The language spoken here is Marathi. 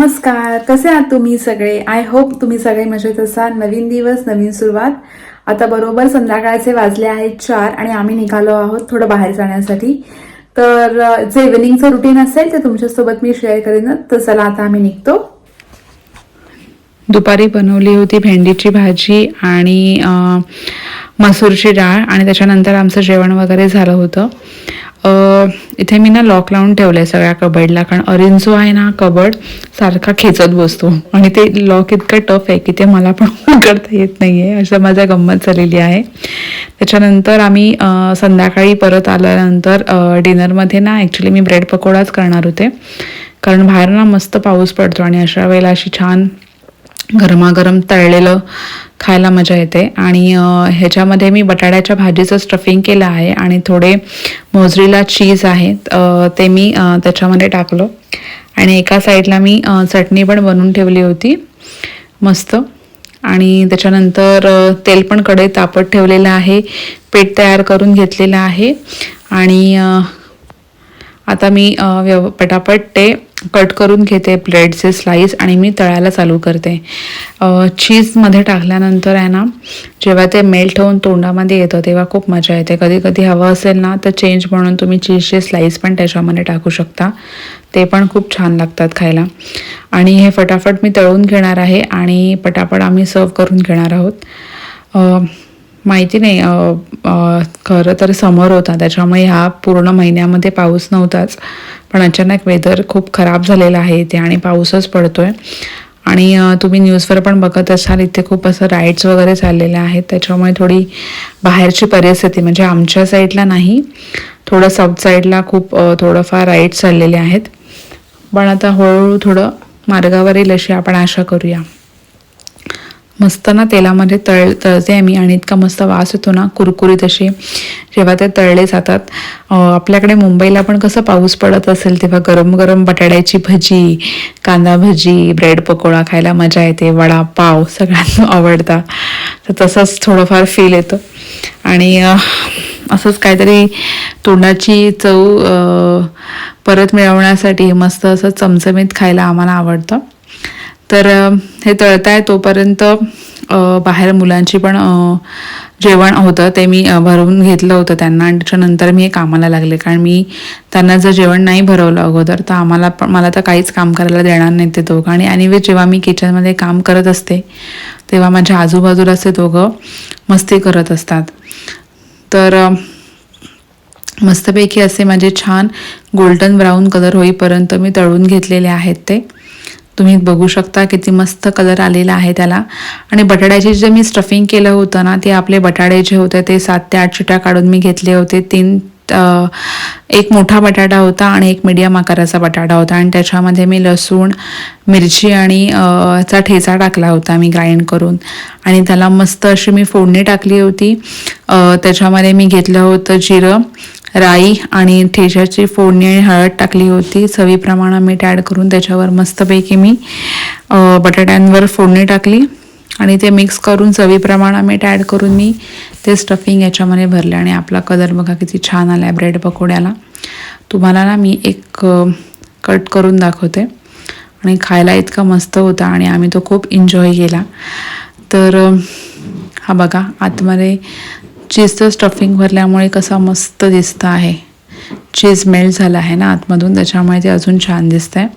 नमस्कार कसे आहात तुम्ही सगळे? आय होप तुम्ही सगळे मजेत असाल. नवीन दिवस नवीन सुरुवात. आता बरोबर संध्याकाळचे वाजले आहेत चार आणि आम्ही निघालो आहोत थोडं बाहेर जाण्यासाठी. तर जे इव्हिनिंगचं रुटीन असेल ते तुमच्यासोबत मी शेअर करेन. तर चला आता आम्ही निघतो. दुपारी बनवली होती भेंडीची भाजी आणि मसूरची डाळ आणि त्याच्यानंतर आमचं जेवण वगैरे झालं होतं. इथे मी ना लॉक लावून ठेवलं आहे सगळ्या कबडला कारण अरिंजो आहे ना कबड सारखा खेचत बसतो. आणि ते लॉक इतकं टफ आहे की ते मला पण उघडता येत नाही आहे असं माझा गंमत झालेली आहे. त्याच्यानंतर आम्ही संध्याकाळी परत आल्यानंतर डिनरमध्ये ना ॲक्च्युली मी ब्रेड पकोडाच करणार होते. कारण बाहेर ना मस्त पाऊस पडतो आणि अशा वेळेला अशी छान गरमागरम तळलेलं खायला मजा येते. आणि ह्याच्यामध्ये मी बटाट्याच्या भाजीचं स्टफिंग केलं आहे आणि थोडे मोजरीला चीज आहे ते मी त्याच्यामध्ये टाकलं. आणि एका साईडला मी चटणी पण बनवून ठेवली होती. मस्त. आणि त्याच्यानंतर तेल पण कडे तापत ठेवलेलं आहे. पीठ तयार करून घेतलेलं आहे. आणि आता मी व्यव पटापट ते कट करून घेते ब्रेडचे स्लाईस आणि मी तळायला चालू करते. चीजमध्ये टाकल्यानंतर आहे ना जेव्हा ते मेल्ट होऊन तोंडामध्ये येतं तेव्हा खूप मजा येते. कधी कधी हवं असेल ना तर चेंज म्हणून तुम्ही चीजचे स्लाईस पण त्याच्यामध्ये टाकू शकता. ते पण खूप छान लागतात खायला. आणि हे फटाफट मी तळून घेणार आहे आणि पटापट आम्ही सर्व करून घेणार आहोत. माहिती नाही खरं तर समर होता. त्याच्यामुळे ह्या पूर्ण महिन्यामध्ये पाऊस नव्हताच. पण अचानक वेदर खूप खराब झालेलं आहे इथे आणि पाऊसच पडतो आहे आणि तुम्ही न्यूजवर पण बघत असाल इथे खूप असं राईड्स वगैरे चाललेल्या आहेत. त्याच्यामुळे थोडी बाहेरची परिस्थिती म्हणजे आमच्या साईडला नाही थोडं साऊथ साईडला खूप थोडंफार राईड्स चाललेले आहेत. पण आता हळूहळू थोडं मार्गावर येईल अशी आपण आशा करूया. मस्त ना तेलामध्ये तळ तळते आहे मी आणि इतका मस्त वास येतो ना कुरकुरीत असे जेव्हा ते तळले जातात. आपल्याकडे मुंबईला पण कसं पाऊस पडत असेल तेव्हा गरम गरम बटाट्याची भजी कांदा भजी ब्रेड पकोडा खायला मजा येते वडापाव सगळ्यांना आवडता. तर तसंच थोडंफार फील येतं. आणि असंच काहीतरी तोंडाची चव परत मिळवण्यासाठी मस्त असं चमचमीत खायला आम्हाला आवडतं. तर हे तळताय तोपर्यंत बाहेर मुलांची पण जेवण होतं ते मी भरवून घेतलं होतं त्यांना आणि त्याच्यानंतर मी हे कामाला लागले. कारण मी त्यांना जर जेवण नाही भरवलं अगोदर तर आम्हाला पण मला तर काहीच काम करायला देणार नाही ते दोघं. आणि आणि जेव्हा मी किचनमध्ये काम करत असते तेव्हा माझ्या आजूबाजूला असे दोघं मस्ती करत असतात. तर मस्तपैकी असे माझे छान गोल्डन ब्राऊन कलर होईपर्यंत मी तळून घेतलेले आहेत ते. तुम्ही बघू शकता किती मस्त कलर आलेला आहे त्याला. आणि बटाट्याचे जे मी स्टफिंग केलं होतं ना ते आपले बटाटे जे होते ते सात ते आठ चिट्या काढून मी घेतले होते. तीन एक मोठा बटाटा होता आणि एक मीडियम आकाराचा बटाटा होता. आणि त्याच्यामध्ये मी लसूण मिरची आणि चा ठेचा टाकला होता मी ग्राइंड करून. आणि त्याला मस्त अशी मी फोडणी टाकली होती. त्याच्यामध्ये मी घेतलं होतं जिरं. राई आणि ठेच्याची फोडणी आणि हळद टाकली होती. चवीप्रमाणे मीठ ॲड करून त्याच्यावर मस्तपैकी मी बटाट्यांवर फोडणी टाकली आणि ते मिक्स करून चवीप्रमाणे मीठ ॲड करून मी ते स्टफिंग याच्यामध्ये भरले. आणि आपला कलर बघा किती छान आला आहे ब्रेड पकोड्याला. तुम्हाला ना मी एक कट करून दाखवते. आणि खायला इतका मस्त होता आणि आम्ही तो खूप एन्जॉय केला. तर हा बघा आतमध्ये चीजचं स्टफिंग भरल्यामुळे कसा मस्त दिसतं आहे. चीज मेल्ट झाला आहे ना आतमधून त्याच्यामुळे ते अजून छान दिसतं आहे